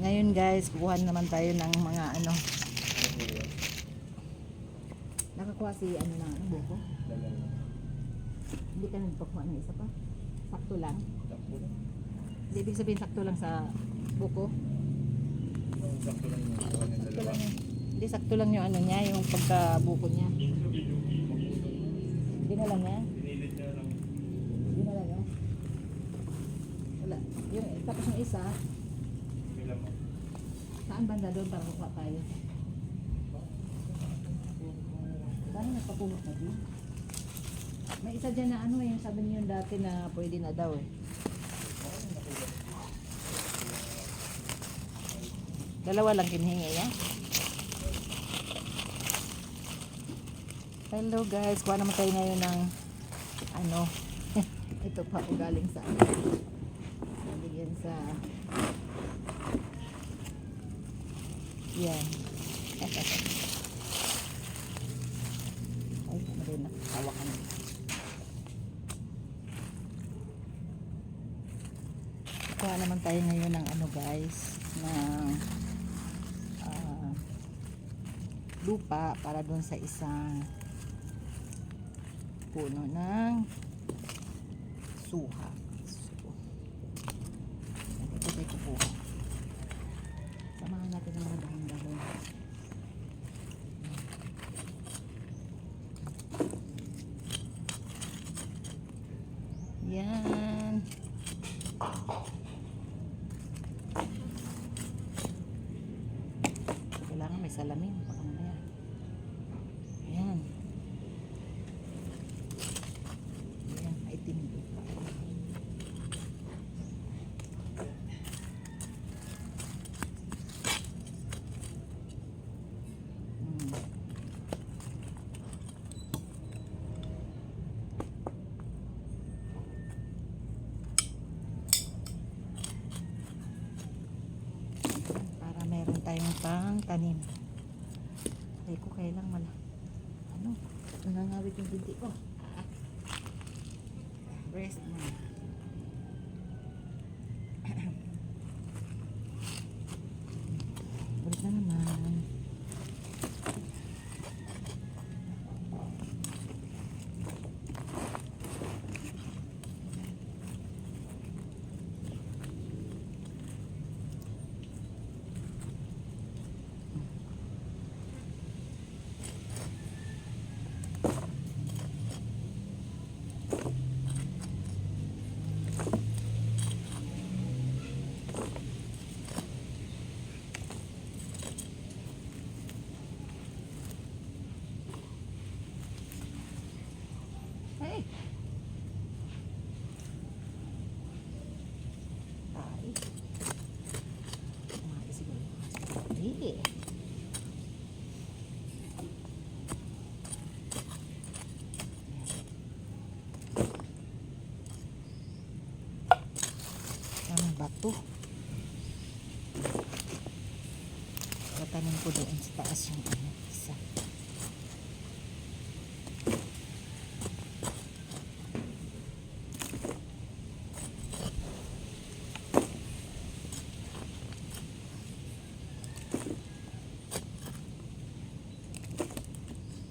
Ngayon guys, kukuha naman tayo ng mga ano. Nakakuha si ano na ano, buko. Hindi ka nagpakuha ng isa pa. Sakto lang. Hindi ibig sabihin sakto lang sa buko. Sakto lang yung Sakto dalawa. lang yung, hindi sakto lang yung ano niya, yung pagkabuko niya. Hindi na lang niya. Lang. Hindi na lang niya. Wala. Yung, tapos yung isa. Saan banda doon para kukuha tayo? Paano nagpapulot na din? May isa dyan na ano eh, sabi niyo dati na pwede na daw eh. Dalawa lang kinihingi niya. Hello guys, kuha naman tayo ngayon ng ano, ito pa po galing sa ano. Galing yan sa yan. Ay, rin na, hawakan mo. Kuha naman tayo ngayon ng ano guys, ng ah, lupa para doon sa isang puno ng suha. So, ito tayo kukuha. Samahan natin ng mga dahon-dahon. Yan. Kailangan may salamin. Baka mamaya. Yan. Yan. Maitim yung lupa. Hmm. para meron pang tanim. Ay ko kailang mala. Ano? Nangangawit yung binti ko. Rest na. Balik na naman. Hey! Ay. Kumain siguro. Hindi. Bato. Tatanim ko doon sa taas yung ano, isa.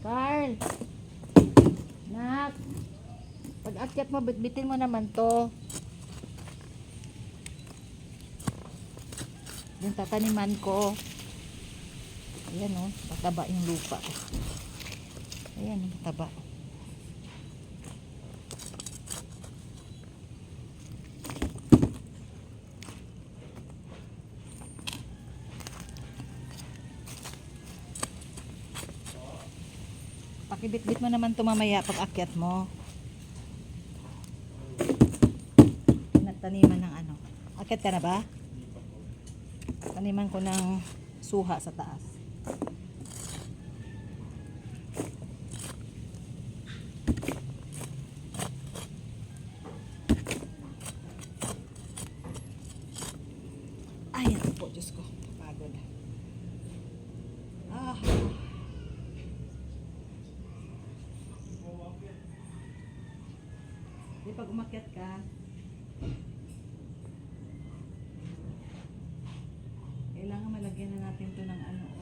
Carl! Nak! Pag akyat mo, bitbitin mo naman to. Yung tataniman ko. Ayan o, oh, mataba yung lupa. Ayan, mataba. Pakibitbit mo naman to mamaya pag akyat mo. Nagtaniman ng ano. Akyat ka na ba? Taniman ko ng suha sa taas. Ay, ako po, ko. Pagod. Ah. Di pag umakyat ka, Lagyan na natin to ng ano.